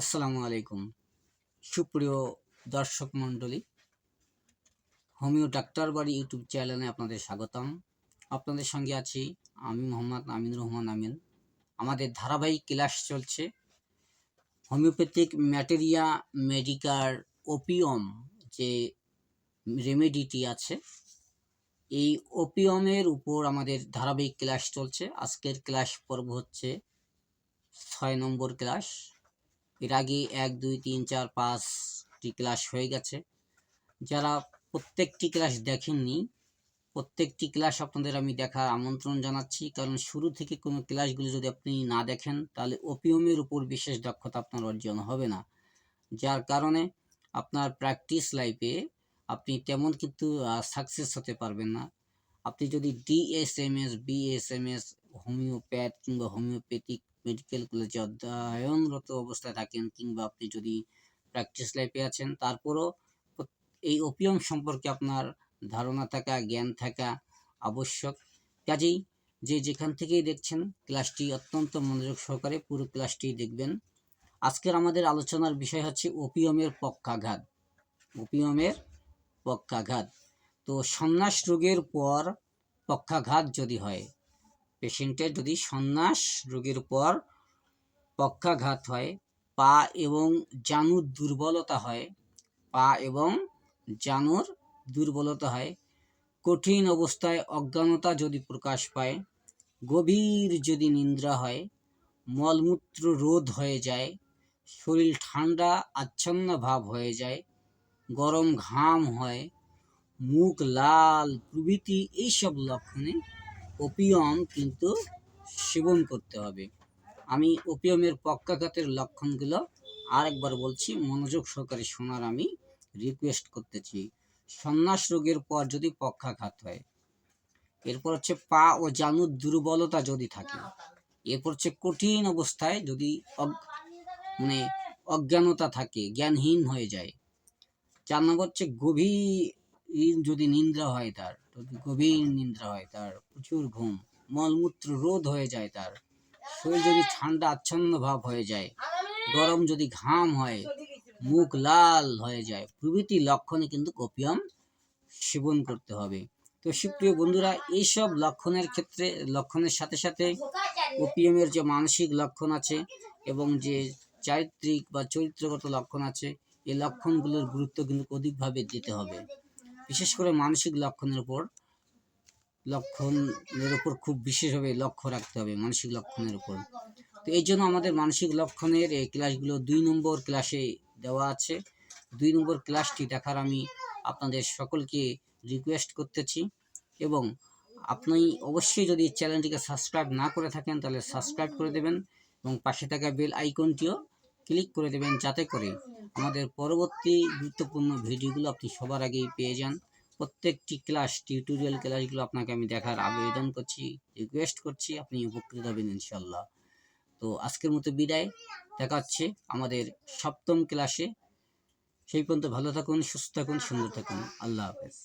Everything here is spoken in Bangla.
আসসালামু আলাইকুম। সুপ্রিয় দর্শক মণ্ডলী, হোমিও ডাক্তার বাড়ি ইউটিউব চ্যানেলে আপনাদের স্বাগতম। আপনাদের সঙ্গে আছি আমি মোহাম্মদ আমিনুর রহমান আমিন। আমাদের ধারাবাহিক ক্লাস চলছে। হোমিওপ্যাথিক ম্যাটেরিয়া মেডিকার ওপিয়ম যে রেমেডিটি আছে, এই ওপিয়মের উপর আমাদের ধারাবাহিক ক্লাস চলছে। আজকের ক্লাস পর্ব হচ্ছে ছয় নম্বর ক্লাস। এর আগে এক, দুই, তিন, চার, পাঁচটি ক্লাস হয়ে গেছে। যারা প্রত্যেকটি ক্লাস দেখেননি, প্রত্যেকটি ক্লাস আপনাদের আমি দেখার আমন্ত্রণ জানাচ্ছি। কারণ শুরু থেকে কোনো ক্লাসগুলো যদি আপনি না দেখেন, তাহলে ওপিওমের উপর বিশেষ দক্ষতা আপনার অর্জন হবে না। যার কারণে আপনার প্র্যাকটিস লাইফে আপনি তেমন কিন্তু সাকসেস হতে পারবেন না। আপনি যদি ডিএসএমএস বিএসএমএস হোমিওপ্যাথ কিংবা হোমিওপ্যাথিক মেডিকেল কলেজে অধ্যয়নরত অবস্থায় থাকেন কিংবা আপনি যদি প্র্যাকটিস লাইফে আছেন, তারপরও এই ওপিয়ম সম্পর্কে আপনার ধারণা থাকা, জ্ঞান থাকা আবশ্যক। কাজেই যে যেখান থেকেই দেখছেন ক্লাসটি অত্যন্ত মনোযোগ সহকারে পুরো ক্লাসটি দেখবেন। আজকের আমাদের আলোচনার বিষয় হচ্ছে ওপিয়মের পক্ষাঘাত। ওপিয়মের পক্ষাঘাত। তো সন্ন্যাস রোগের পর পক্ষাঘাত যদি হয় পেশেন্টের যদি সন্ন্যাস রোগের পর পক্ষাঘাত হয়, পা এবং জানুর দুর্বলতা হয়, পা এবং জানুর দুর্বলতা হয়, কঠিন অবস্থায় অজ্ঞানতা যদি প্রকাশ পায়, গভীর যদি নিদ্রা হয়, মলমূত্র রোধ হয়ে যায়, শরীর ঠান্ডা, আচ্ছন্ন ভাব হয়ে যায়, গরম ঘাম হয়, মুখ লাল, প্রভৃতি এইসব লক্ষণে ওপিয়ম কিন্তু সেবন করতে হবে। আমি ওপিয়মের পক্ষাঘাতের লক্ষণগুলো আরেকবার বলছি, মনোযোগ সহকারে শোনার আমি রিকোয়েস্ট করতেছি। সন্ন্যাস রোগের পর যদি পক্ষাঘাত হয়, এরপর হচ্ছে পা ও জানুর দুর্বলতা যদি থাকে, এরপর হচ্ছে কঠিন অবস্থায় যদি মানে অজ্ঞানতা থাকে, জ্ঞানহীন হয়ে যায়, চার নম্বর হচ্ছে গভীর যদি নিন্দ্রা হয় তার গভীর নিন্দ্রা হয়, তার প্রচুর ঘুম, মলমূত্র রোধ হয়ে যায় তার। শরীর যদি ঠান্ডা, আচ্ছন্ন ভাব হয়ে যায়, গরম যদি ঘাম হয়, মুখ লাল হয়ে যায়, প্রভৃতি লক্ষণে কিন্তু কপিয়াম সেবন করতে হবে। তো সুপ্রিয় বন্ধুরা, এইসব লক্ষণের ক্ষেত্রে, লক্ষণের সাথে সাথে ওপিএমের যে মানসিক লক্ষণ আছে এবং যে চারিত্রিক বা চরিত্রগত লক্ষণ আছে, এই লক্ষণগুলোর গুরুত্ব কিন্তু অধিকভাবে দিতে হবে। বিশেষ করে মানসিক লক্ষণের উপর লক্ষণের উপর খুব বিশেষভাবে লক্ষ্য রাখতে হবে মানসিক লক্ষণের উপর। তো এই জন্য আমাদের মানসিক লক্ষণের এই ক্লাসগুলো দুই নম্বর ক্লাসে দেওয়া আছে। দুই নম্বর ক্লাসটি দেখার আমি আপনাদের সকলকে রিকোয়েস্ট করতেছি এবং আপনি অবশ্যই যদি চ্যানেলটিকে সাবস্ক্রাইব না করে থাকেন তাহলে সাবস্ক্রাইব করে দেবেন এবং পাশে থাকা বেল আইকনটিও ক্লিক করে দেবেন যাতে করে আমাদের পরবর্তী গুরুত্বপূর্ণ ভিডিওগুলো আপনি সবার আগেই পেয়ে যান। প্রত্যেকটি ক্লাস টিউটোরিয়াল ক্লাসগুলো আপনাকে আমি দেখার আবেদন করছি রিকোয়েস্ট করছি, আপনি উপকৃত হবেন ইনশাল্লাহ তো আজকের মতো বিদায়, দেখা হচ্ছে আমাদের সপ্তম ক্লাসে সেই পর্যন্ত ভালো থাকুন, সুস্থ থাকুন, সুন্দর থাকুন। আল্লাহ হাফেজ।